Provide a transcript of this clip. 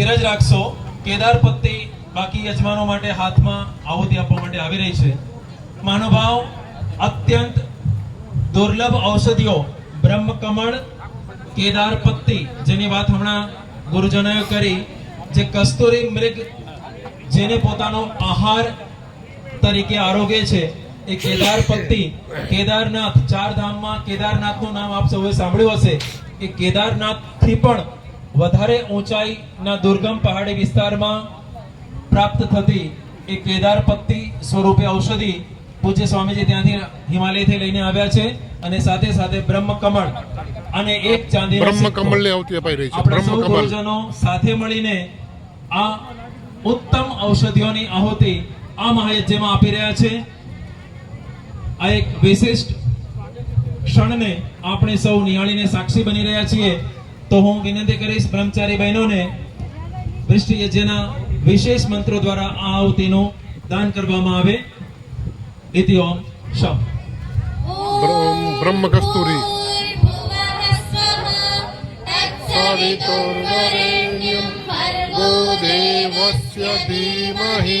ધીરજ રાખશો. કેદાર પત્તી બાકી યજમાનો માટે હાથમાં આહુતિ આપવા માટે આવી રહી છે. મહાનુભાવ, અત્યંત દુર્લભ ઔષધિઓ, બ્રહ્મકમળ, કેદાર પત્તી, જેની વાત હમણાં ગુરુજનોએ કરી, જે કસ્તુરી મૃગ, જેને પોતાનો આહાર તરીકે આરોગ્ય છે, એ કેદાર પત્તી, કેદારનાથ, ચાર ધામમાં કેદારનાથનું નામ આપ સૌએ સાંભળ્યું હશે. એ કેદારનાથથી પણ વધારે ઊંચાઈના દુર્ગમ પહાડી વિસ્તારમાં પ્રાપ્ત થતી એ કેદાર પત્તી સ્વરૂપે ઔષધિ પૂજ્ય સ્વામીજી ત્યાંથી હિમાલયથી લઈને આવ્યા છે અને સાથે સાથે બ્રહ્મકમળ અને એક ચાંદી બ્રહ્મ. કમળની આવતી અપાઈ રહી છે. બ્રહ્મ કમળ ગુરુજનો સાથે મળીને આ ઉત્તમ ઔષધિઓની આહુતિ આ મહાયજ્ઞમાં આપી રહ્યા છે. આ એક વિશિષ્ટ ક્ષણને આપણે સૌ નિહાળીને સાક્ષી બની રહ્યા છીએ. તો હું વિનંતી કરીશ બ્રહ્મચારી બહેનોને વૃષ્ટિ યજ્ઞના વિશેષ મંત્રો દ્વારા આ આહુતિનું દાન કરવામાં આવે. ઇતિ ઓમ શમ બ્રહ્મ કસ્તુરી સવિતુર્વરેણ્યં ભર્ગો દેવસ્ય ધીમહિ.